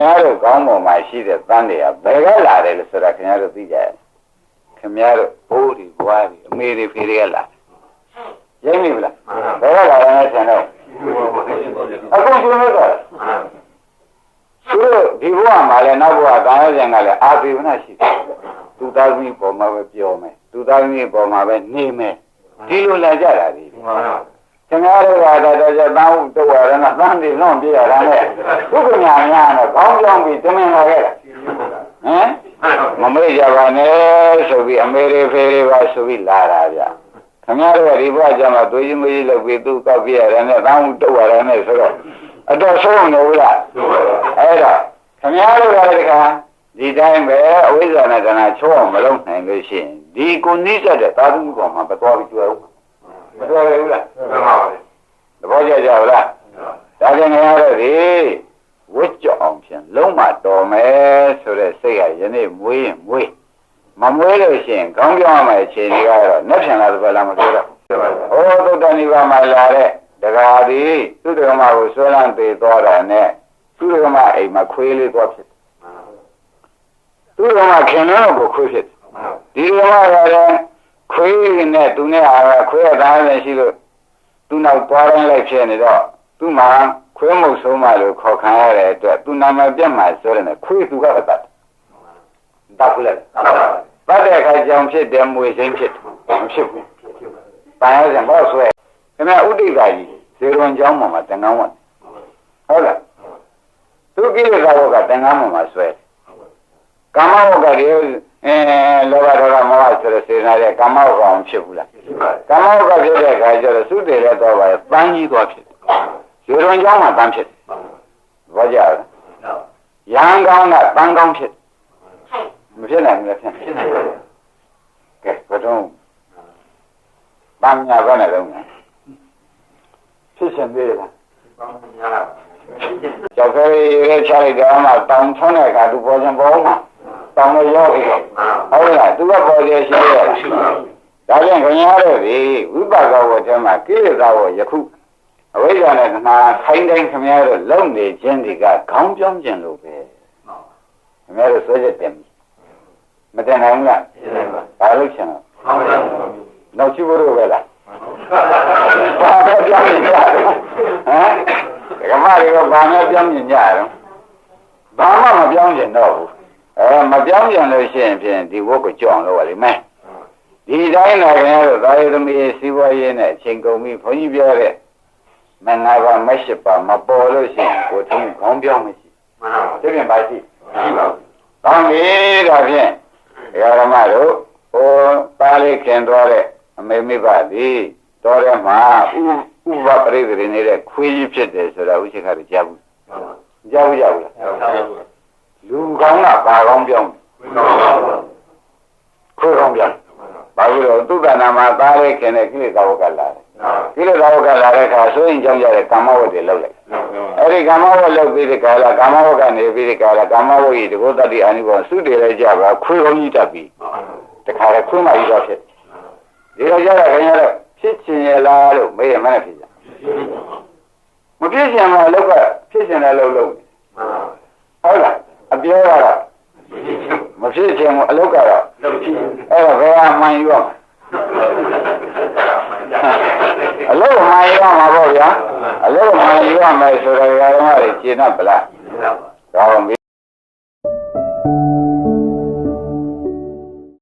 ခင်ဗျားတို့ကောင်းပေါ်မှာရှိတဲ့တန်းတွေကဘယ်ကလာတယ်လို့ဆိုတာခင်ဗျားတို့သိကြရဲ့ခင်ဗျားတို့ဘိုးတွေဘွားတွေအမေတွေဖေတွေကလာရိမ့်မိဗလားဘယ်ကလာတယ်လဲဆင်တော့အခုရှင်လို့တော့သူတို့ဒီဘဝမှာလည်းနောက်ဘဝကာယဇံကလည်းအာသေဝနာရှိတယ်သူသားသမီးပေါ်မှာပဲပြောမယ်သူသားသမီးပေါ်မှာပဲနေမယ်ဒီလိုလာကြတာဒီ ခင်ဗျားတို့ကတော့တော့ကျတောင်းတော့ရတာသန်းတွေလုံးပြရတာနဲ့ဘုက္ခညာများတော့ကောင်းကြောင်းပြီးတမင်လာခဲ့တာဟမ်မမေ့ကြပါနဲ့ဆိုပြီးအမေရိဖေတွေပါဆိုပြီးလာတာဗျခင်ဗျားတို့ကဒီဘဝကျမှသွေးချင်းမကြီးလောက်ပြီးသူ့ကောက်ပြရတာနဲ့တောင်းတော့ရတာနဲ့ဆိုတော့အတော်ဆုံးနေဘူးလားအဲ့တော့ခင်ဗျားတို့ကလည်းဒီခါဒီတိုင်းပဲအဝိဇ္ဇာနဲ့ကနာချိုးအောင်မလုပ်နိုင်လို့ရှိရင်ဒီကိုနိစ္စတဲ့သာသမီပေါ်မှာမတော်ပြီးကျွဲဦးမတော်ရဘူးလား မှန်ပါပါ သဘောကျကြဘူးလားဒါကြောင့်ငါတို့ဒီဝတ်ကြောအောင်ဖြင့်လုံးမတော်မယ် ဆိုတဲ့စိတ်ကယနေ့မွေးရင်မွေးမမွေးလို့ရှိရင်ခေါင်းပြောင်းမှအခြေအနေကတော့နှက်ပြန်လာသဘောလားမပြောတော့ဟောသုတ္တနိဗ္ဗာန်မှာလာတဲ့တကားဒီသုတ္တကမကိုဆွဲလန်းသေးတော်တာနဲ့သုတ္တကမအိမ်မှာခွေးလေးသွားဖြစ်သုတ္တကမခင်လုံးကိုခွေးဖြစ်ဒီကမကလည်းခွေးနဲ့သူနဲ့အားခွေးရသားနဲ့ရှိလို့သူ့နောက်သွားတိုင်းလိုက်ဖြစ်နေတော့သူ့မှာ ခွေးမုတ်ဆုံးမလို့ခေါ်ခံရတဲ့အတွက်သူနာမည်ပြတ်မှဆိုရတယ်ခွေးသူကတတ်တတ်ဘူးလေတတ်တဲ့အခါကြောင့်ဖြစ်တယ်မွေစိမ့်ဖြစ်တယ်မဖြစ်ဘူးပန်ရစဉ်ဘောဆွဲခင်ဗျဥဒိတာကြီးဇေရွန်ကျောင်းမှာမှာတန်ခမ်းဝင်ဟုတ်လားသူကိလေသာဘုကတန်ခမ်းမှာမှာဆွဲကာမဘုကတွေအဲလောဘဒေါသမောဟဆိုတဲ့စေနာတဲ့ကာမဘုကမဖြစ်ဘူးလားကမ္မောကဖြစ်တဲ့အခါကျတော့သုတေလည်းတော့ပါရဲ့ပန်းကြီးသွားဖြစ် ရေရွန်ကျောင်းမှာပန်းဖြစ်ဘောကြလားရဟန်းကောင်းကပန်းကောင်းဖြစ်မဖြစ်နိုင်ဘူးလားဖြစ်ဖြစ်နိုင်ပါဘူးကဲဘယ်တော့ပန်းညာဘယ်နဲ့လုံးလဲဖြစ်ရှင်သေးလားပါညာလားကျောက်ခဲရဲချလိုက်တော့မှတောင်ထုံးတဲ့အခါသူပေါ်ခြင်းပေါ်မှာတောင်နဲ့ရောက်ပြီးတော့ဟုတ်လားသူကပေါ်ခြင်းရှိရဲ့လားရှိပါဘူးဒါဖြင့်ခင်ဗျားတို့ဒီဝိပါကဝတ်ထဲမှာကိလေသာဝယခု အဝိဇ္ဇာနဲ့သနာခိုင်းတိုင်းခင်ဗျားတို့လုံနေခြင်းဒီကခေါင်းပြောင်းခြင်းလို့ပဲခင်ဗျားတို့ဆွဲချက်တင်ပြီမတင်နိုင်ဘူးလားရှင်းတယ်ပါဘာလို့ချင်လဲဟောင်းတယ်နောက်ချိဖို့တော့ပဲလားဘာပဲပြောင်းနေကြတယ်ဟမ်ဓမ္မတွေကဘာနဲ့ပြောင်းနေကြတယ်ဘာမှမပြောင်းကျင်တော့ဘူးအဲမပြောင်းကျင်လို့ရှိရင်ဖြင့်ဒီဝတ်ကိုကြောက်အောင်လုပ်ရလိမ့်မယ်ဒီတိုင်းလာခင်ဗျားတို့သာယသမီးစီးပွားရေးနဲ့အချိန်ကုန်ပြီဘုန်းကြီးပြောတဲ့ မင်္ဂလာပါမရှိပါမပေါ်လို့ရှိရင်ကိုထုံးခေါင်းပြောင်းမရှိမှန်ပါပါဒီပြင်ပါရှိရှိပါဘူးကောင်းပြီဒါဖြင့်ဒကာဓမ္မတို့ဟိုပါလေးခင်သွားတဲ့အမေမိဘသည်တော်ထဲမှာဥဥပပရိသေနေတဲ့ခွေးကြီးဖြစ်တယ်ဆိုတာဥစ္စာကကြားဘူးမှန်ပါကြားဘူးကြားဘူးလားဟုတ်ပါဘူးလူကောင်းကပါကောင်းပြောင်းမှန်ပါပါခွေးကောင်းပြောင်းဘာလို့လဲသုတ္တနာမှာသားလေးခင်တဲ့ကိလေသာဝကလာတယ်နော် ကိလေသာဝကလာတဲ့အခါဆိုရင်ကြောင့်ရတဲ့ကာမဝတ်တွေလောက်လိုက်အဲ့ဒီကာမဝတ်လောက်ပြီးဒီကာလကာမဝတ်ကနေပြီးဒီကာလကာမဝတ်ကြီးတဘောတတိအာနိဘောသုတေလည်းကြပါခွေးကောင်းကြီးတက်ပြီးတခါလေခွေးမကြီးတော့ဖြစ်ဒီလိုကြတော့ခင်ဗျားတို့ဖြစ်ချင်ရလားလို့မေးရမှန်းဖြစ်ကြမဖြစ်ချင်မှလောက်ကဖြစ်ချင်တယ်လို့လုပ်ဟုတ်လားအပြောကတော့မဖြစ်ချင်ဘူးအလုပ်ကတော့လုပ်ကြည့်အဲ့တော့ဘယ်ဟာမှန်ရော အလုပ်မှန်ရောမှာပေါ့ဗျာအလုပ်မှန်ရောမယ်ဆိုတော့ဓမ္မတွေရှင်းတတ်ပလားမှန်ပါကောင်းပြီ